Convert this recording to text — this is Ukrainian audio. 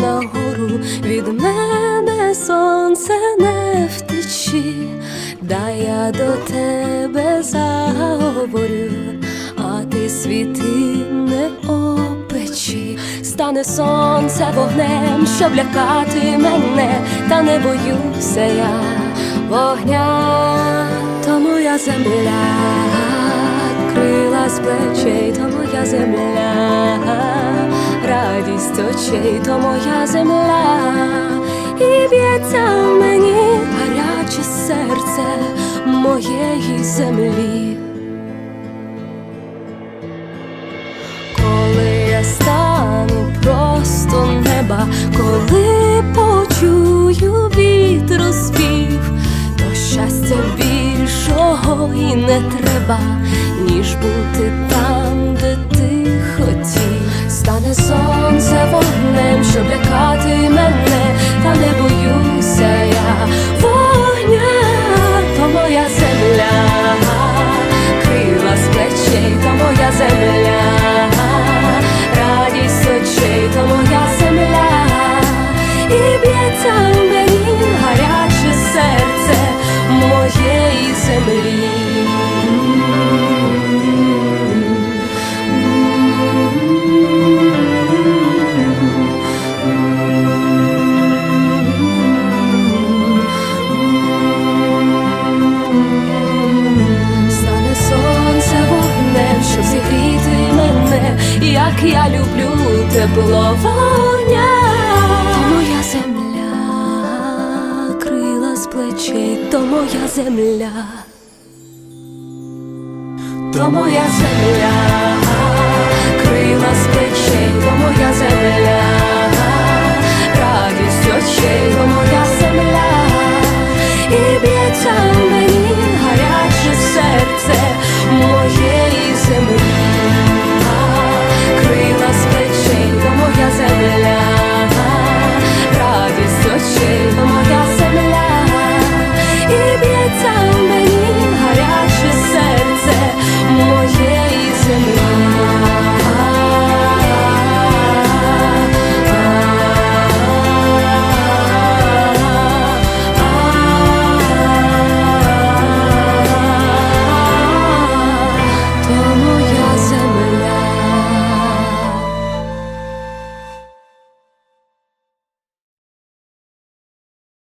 нагору, від мене сонце не втечі, да я до тебе заговорю, а ти світи не опечі, стане сонце вогнем, щоб лякати мене, та не боюся я вогня, то моя земля, крила з плечей, то моя земля, радість очей, то моя земля, і б'ється в мені гаряче серце моєї землі. Коли я стану просто неба, коли почую вітру спів, то щастя більшого і не треба, ніж бути там, де ти хотів. Стане сонце б'ється гаряче серце моєї землі. Стане сонце вогнем, щоб зігріти мене, як я люблю тепло вогня. Моя земля, плечей, то моя земля, то моя земля,